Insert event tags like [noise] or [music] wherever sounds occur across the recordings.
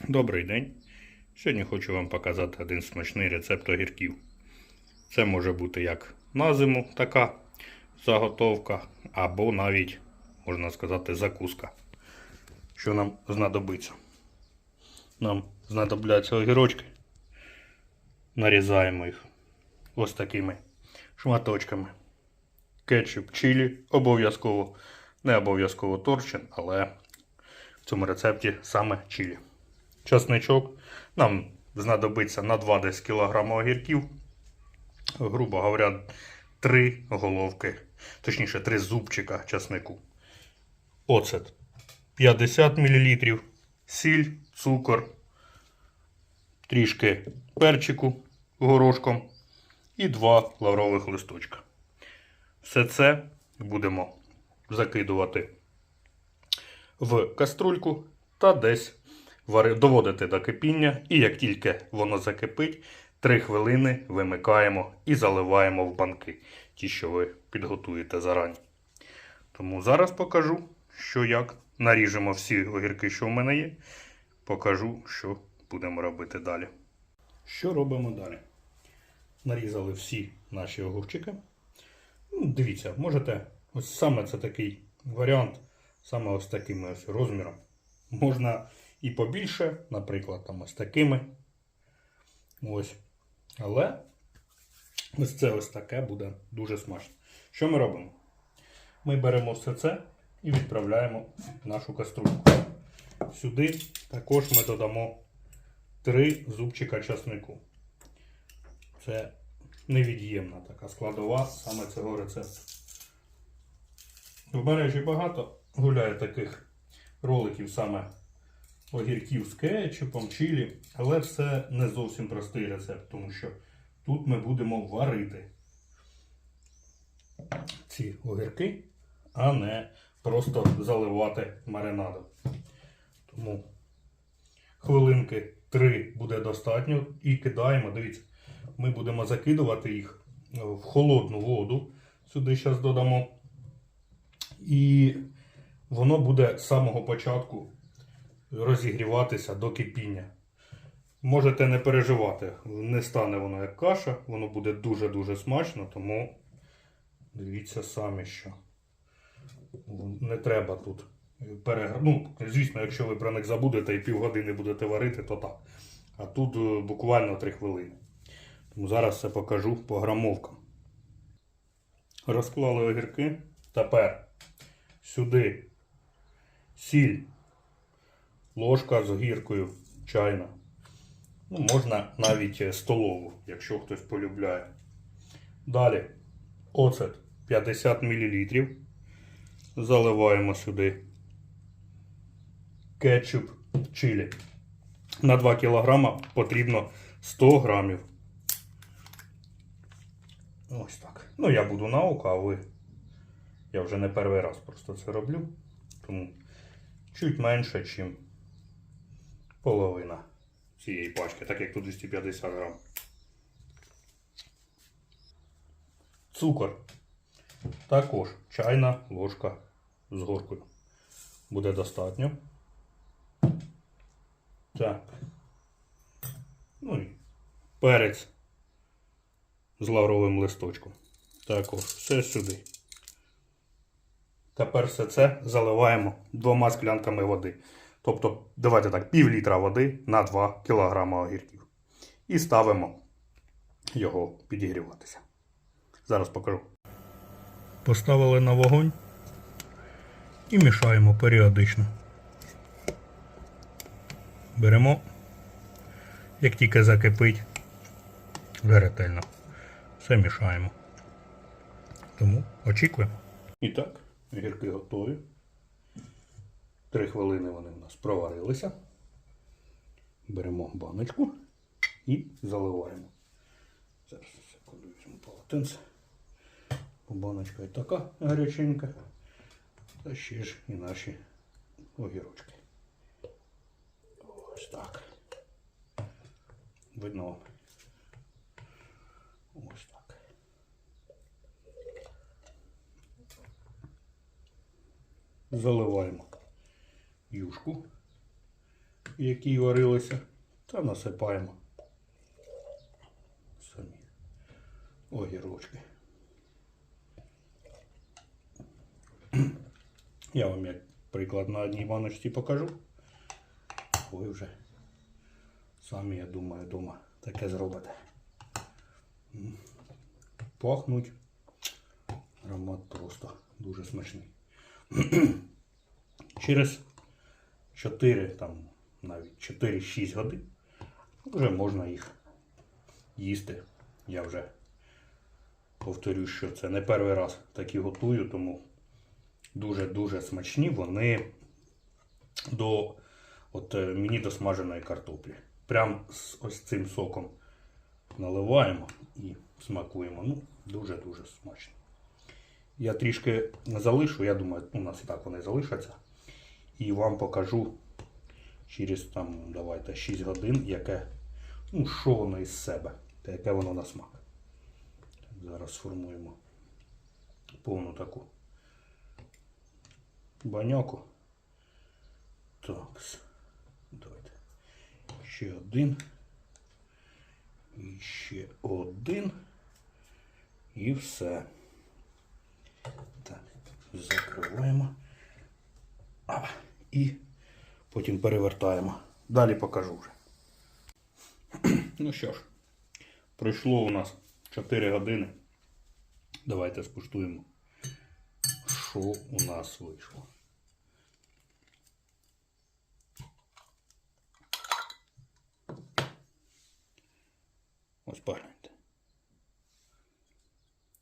Добрий день. Сьогодні хочу вам показати один смачний рецепт огірків. Це може бути як на зиму така заготовка, або навіть, можна сказати, закуска. Що нам знадобиться? Нам знадобляться огірочки. Нарізаємо їх ось такими шматочками. Кетчуп, чилі, обов'язково, не обов'язково торчин, але в цьому рецепті саме чилі. Часничок. Нам знадобиться на 2 десь кілограма огірків. Грубо говоря, 3 головки, точніше 3 зубчика часнику. Оцет 50 мл, сіль, цукор, трішки перчику горошком і 2 лаврових листочка. Все це будемо закидувати в каструльку та десь доводити до кипіння. І як тільки воно закипить, 3 хвилини вимикаємо і заливаємо в банки, ті, що ви підготуєте зарані. Тому зараз покажу, що як. Наріжемо всі огірки, що в мене є. Покажу, що будемо робити далі. Що робимо далі? Нарізали всі наші огурчики. Ну, дивіться, можете, ось саме це такий варіант, саме ось такими ось розміром. Можна і побільше, наприклад, там ось такими. Ось. Але ось це ось таке буде дуже смачно. Що ми робимо? Ми беремо все це і відправляємо в нашу каструльку. Сюди також ми додамо 3 зубчика часнику. Це невід'ємна така складова саме цього рецепту. В мережі багато гуляє таких роликів саме огірків з кетчупом, чилі, але це не зовсім простий рецепт, тому що тут ми будемо варити ці огірки, а не просто заливати маринадом. Тому хвилинки 3 буде достатньо і кидаємо. Дивіться, ми будемо закидувати їх в холодну воду. Сюди зараз додамо. І воно буде з самого початку розігріватися до кипіння. Можете не переживати, не стане воно як каша, воно буде дуже-дуже смачно, тому дивіться самі, що не треба тут перегр... Ну, звісно, якщо ви про них забудете і півгодини будете варити, то так. А тут е, буквально 3 хвилини. Тому зараз все покажу по грамовкам. Розклали огірки. Тепер сюди сіль, ложка з гіркою чайна. Ну, можна навіть е, столову, якщо хтось полюбляє. Далі оцет 50 мл. Заливаємо сюди кетчуп чилі. На 2 кг потрібно 100 грамів. Ось так. Ну, я буду на око, а ви. Я вже не перший раз просто це роблю. Тому чуть менше, ніж половина цієї пачки, так як тут 250 грам. Цукор. Також чайна ложка з горкою. Буде достатньо. Так. Ну і перець з лавровим листочком. Також все сюди. Tепер все це заливаємо двома склянками води. Тобто, давайте так, пів літра води на 2 кг огірків. І ставимо його підігріватися. Зараз покажу. Поставили на вогонь і мішаємо періодично. Беремо, як тільки закипить, вже ретельно. Все мішаємо. Тому очікуємо. І так, гірки готові. Три хвилини вони у нас проварилися. Беремо баночку і заливаємо. Зараз секунду візьму полотенце. Баночка і така гаряченька. Та ще ж і наші огірочки. Ось так. Видно. Ось так. Заливаємо юшку. в якій варилися, та насипаємо самі огірочки. Я вам як приклад на одній баночці покажу. Ви вже самі, я думаю, вдома таке зробите. Пахнуть. Аромат просто дуже смачний. [clears throat] Через 4, там навіть 4-6 годин вже можна їх їсти. Я вже повторюю, що це не перший раз такі готую, тому дуже-дуже смачні вони до от е, мені до смаженої картоплі. Прям з ось цим соком наливаємо і смакуємо. Ну, дуже-дуже смачно. Я трішки залишу, я думаю, у нас і так вони залишаться. І вам покажу через там, давайте, 6 годин, яке, ну, що воно із себе, та яке воно на смак. Так, зараз сформуємо повну таку баняку. Так, давайте. Ще один. І ще один. І все. Так, закриваємо. А, і потім перевертаємо. Далі покажу вже. [clears throat] ну що ж, пройшло у нас 4 години. Давайте скуштуємо, що у нас вийшло. Ось погляньте.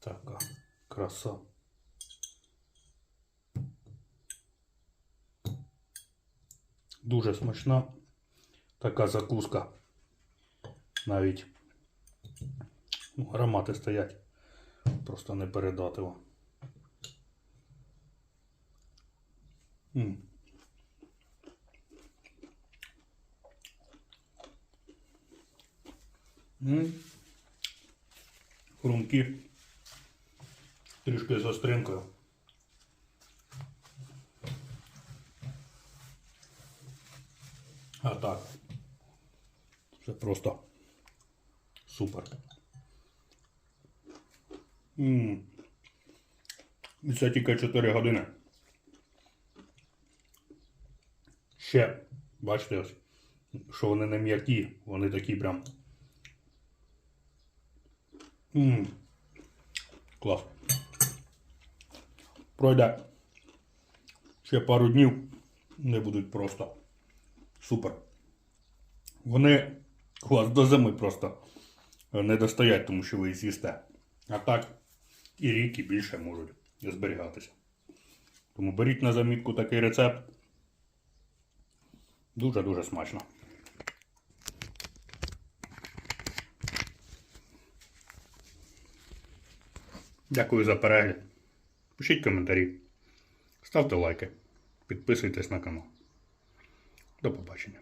Така краса. Дуже смачна така закуска. Навіть ну, аромати стоять. Просто не передати вам. М. М. Хрумкі. Трішки з остринкою. А так. Це просто супер. М. І це тільки 4 години. Ще, бачите, ось, що вони не м'які, вони такі прям. М. Клас. Пройде ще пару днів, не будуть просто супер. Вони у вас до зими просто не достоять, тому що ви їх з'їсте. А так і рік, і більше можуть зберігатися. Тому беріть на замітку такий рецепт. Дуже-дуже смачно. Дякую за перегляд. Пишіть коментарі, ставте лайки, підписуйтесь на канал. До побачення.